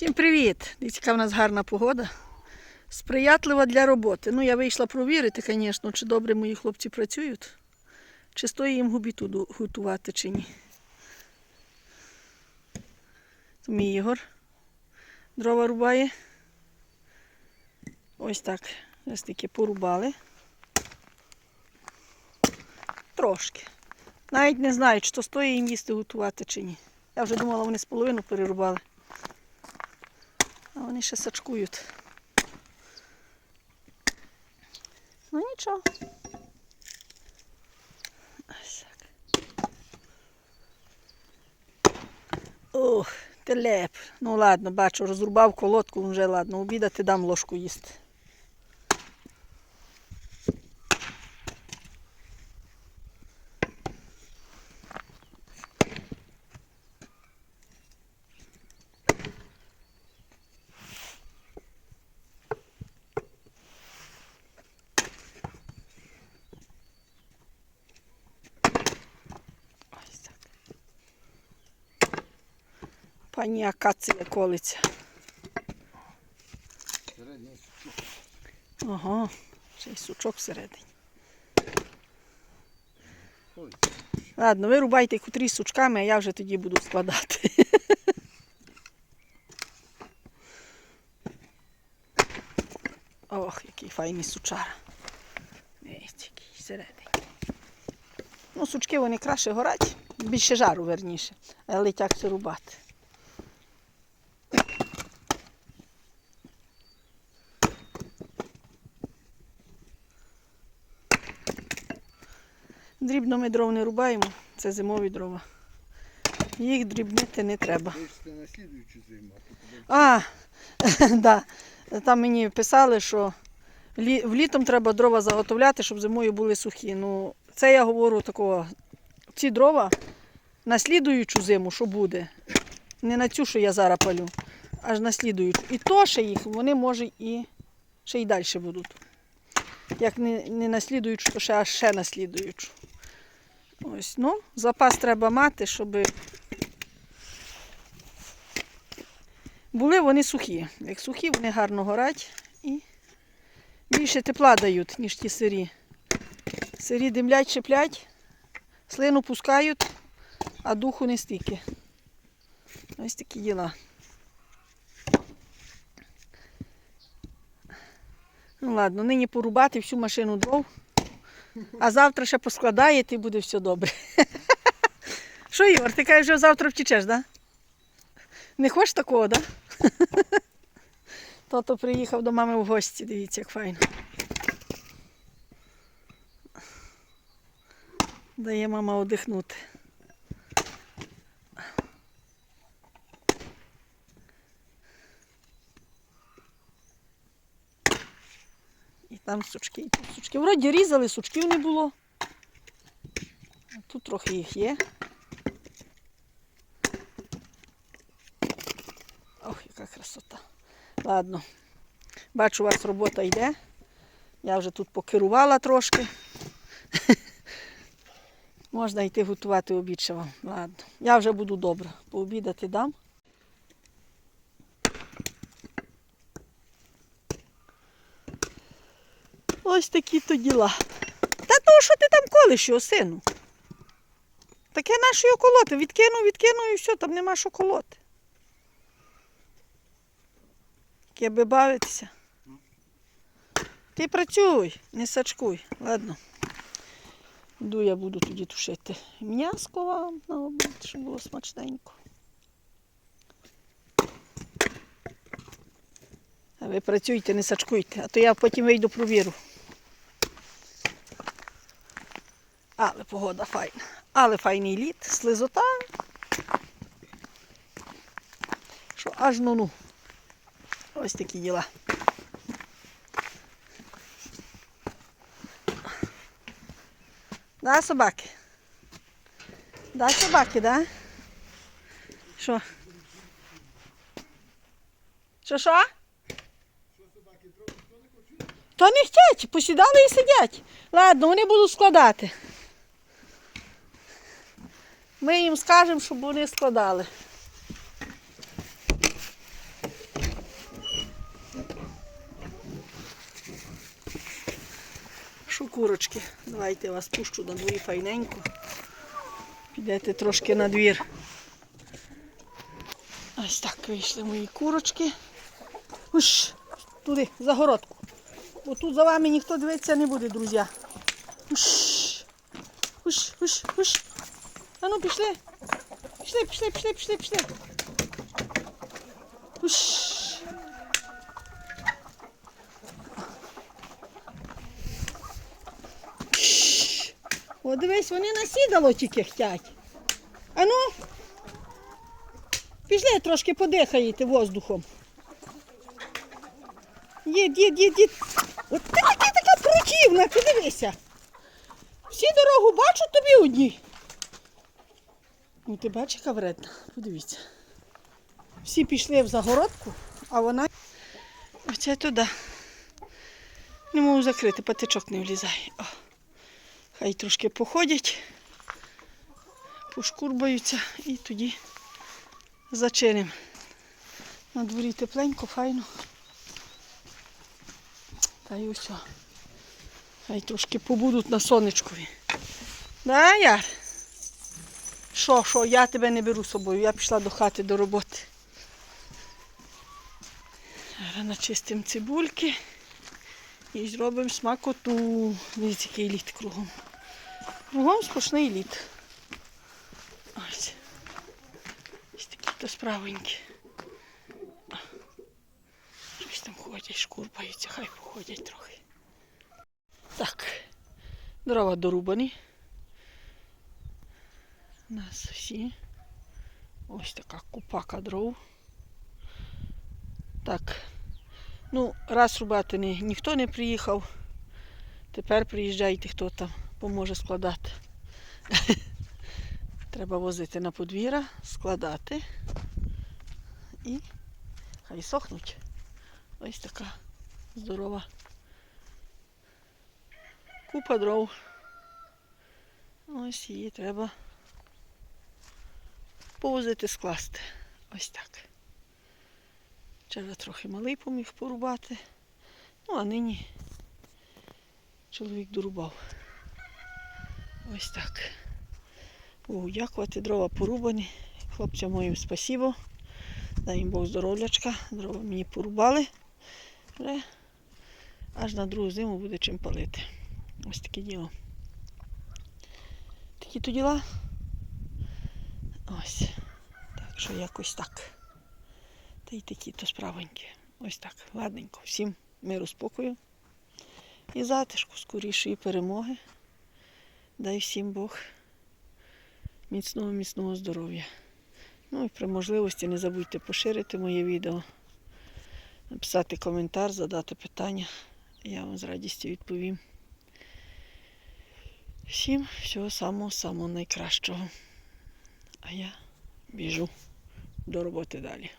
Всім привіт! Дивіться, в нас гарна погода. Сприятлива для роботи. Ну, я вийшла провірити, звісно, чи добре мої хлопці працюють, чи стоїть їм губіту готувати, чи ні. Це мій Ігор. Дрова рубає. Ось так. Ось таки порубали. Трошки. Навіть не знаю, чи то стоїть їм їсти готувати, чи ні. Я вже думала, вони з половину перерубали. А вони ще сачкують. Ну нічого. Ось. Ох, телеп. Ну ладно, бачу, розрубав колодку, вже ладно, обідати дам ложку їсти. Пані акація колиться. Ага, ще й сучок всередині. Ладно, ви рубайте котрі сучками, а я вже тоді буду складати. Ох, який файний сучара. Дивіться, який всередині. Ну, сучки вони краще горять, більше жару верніше, але тягся рубати. Дрібно ми дров не рубаємо, це зимові дрова. Їх дрібнити не треба. вийшли на слідуючу зиму, а А, да. Там мені писали, що влітом треба дрова заготовляти, щоб зимою були сухі. Ну, це я говорю такого. Ці дрова на слідуючу зиму, що буде. Не на цю, що я зараз палю, аж на слідуючу. І то ще їх, вони може і ще й далі будуть. Як не, не на слідуючу, то ще аж ще на слідуючу. Ось, ну, запас треба мати, щоб були вони сухі. Як сухі, вони гарно горять і більше тепла дають, ніж ті сирі. Сирі димлять, шиплять, слину пускають, а духу не стільки. Ось такі діла. Ну ладно, нині порубати всю машину дров, а завтра ще поскладаєте і буде все добре. Що, Ігор, ти кажеш, що завтра втічеш, так? Да? Не хочеш такого, так? Да? Тато приїхав до мами в гості, дивіться, як файно. Дає мама одихнути. Там сучки, тут сучки. Вроді різали, сучків не було. Тут трохи їх є. Ох, яка красота. Ладно. Бачу, у вас робота йде. Я вже тут покерувала трошки. Можна йти готувати обід ще вам. Ладно. Я вже буду добре. Пообідати дам. Ось такі то діла. Та то що ти там колиш його, сину? Таке наше його колоти. Відкинув, відкинув і все, там нема що колоти. Яке би бавитися. Ти працюй, не сачкуй. Ладно. Йду я буду тоді тушити м'яско вам на обід, щоб було смачненько. А ви працюйте, не сачкуйте, а то я потім вийду провіру. Але погода файна. Але файний лід, слизота. Що аж ну-ну. Ось такі діла. Да, собаки? Да, собаки, да? Що? Що, що? Та не хочуть, посідали і сидять. Ладно, вони будуть складати. Ми їм скажемо, щоб вони складали. Що курочки? Давайте я вас пущу до дворі файненько. Підете трошки на двір. Ось так вийшли мої курочки. Уш, туди, за городку. Бо тут за вами ніхто дивитися не буде, друзі. Уш, уш, уш, уш. А ну пішли. Пішли, пішли, пішли, пішли, пішли. Уш. О, дивись, вони насідало тільки хтять. А ну, пішли трошки подихаєте воздухом. Їдь, їдь, їдь, їдь. От ти така така противна, подивися. Всі дорогу бачать тобі одні. Ну ти бачиш, яка вредна. Подивіться. Всі пішли в загородку, а вона. Оце туди. Не можу закрити, патичок не влізає. О. Хай трошки походять, пошкурбаються і тоді зачинимо. На дворі тепленько, файно. Та й усе. Хай трошки побудуть на сонечкові. Да, Яр? Що, що, я тебе не беру з собою, я пішла до хати до роботи. Зараз начистимо цибульки і зробимо смакоту. Дивіться, який лід кругом. Кругом сплошний лід. Ось. Ось такі то справенькі. Щось там ходять, шкурпаються, хай походять трохи. Так, дрова дорубані. У нас всі. Ось така купака дров. Так. Ну, раз рубати не, ніхто не приїхав. Тепер приїжджайте, хто там поможе складати. Треба возити на подвір'я, складати і хай сохнуть. Ось така здорова купа дров. Ось її треба повозити, скласти. Ось так. Вчора трохи малий поміг порубати. Ну, а нині чоловік дорубав. Ось так. О, дякувати, дрова порубані. Хлопцям моїм спасибо. Дай їм Бог здоров'ячка. Дрова мені порубали. Вже аж на другу зиму буде чим палити. Ось таке діло. Такі то діла. Ось. Так що якось так. Та й такі то справенькі. Ось так. Ладненько. Всім миру, спокою. І затишку, скорішої перемоги. Дай всім Бог міцного, міцного здоров'я. Ну і при можливості не забудьте поширити моє відео, написати коментар, задати питання. Я вам з радістю відповім. Всім всього самого-самого найкращого. А я біжу до роботи далі.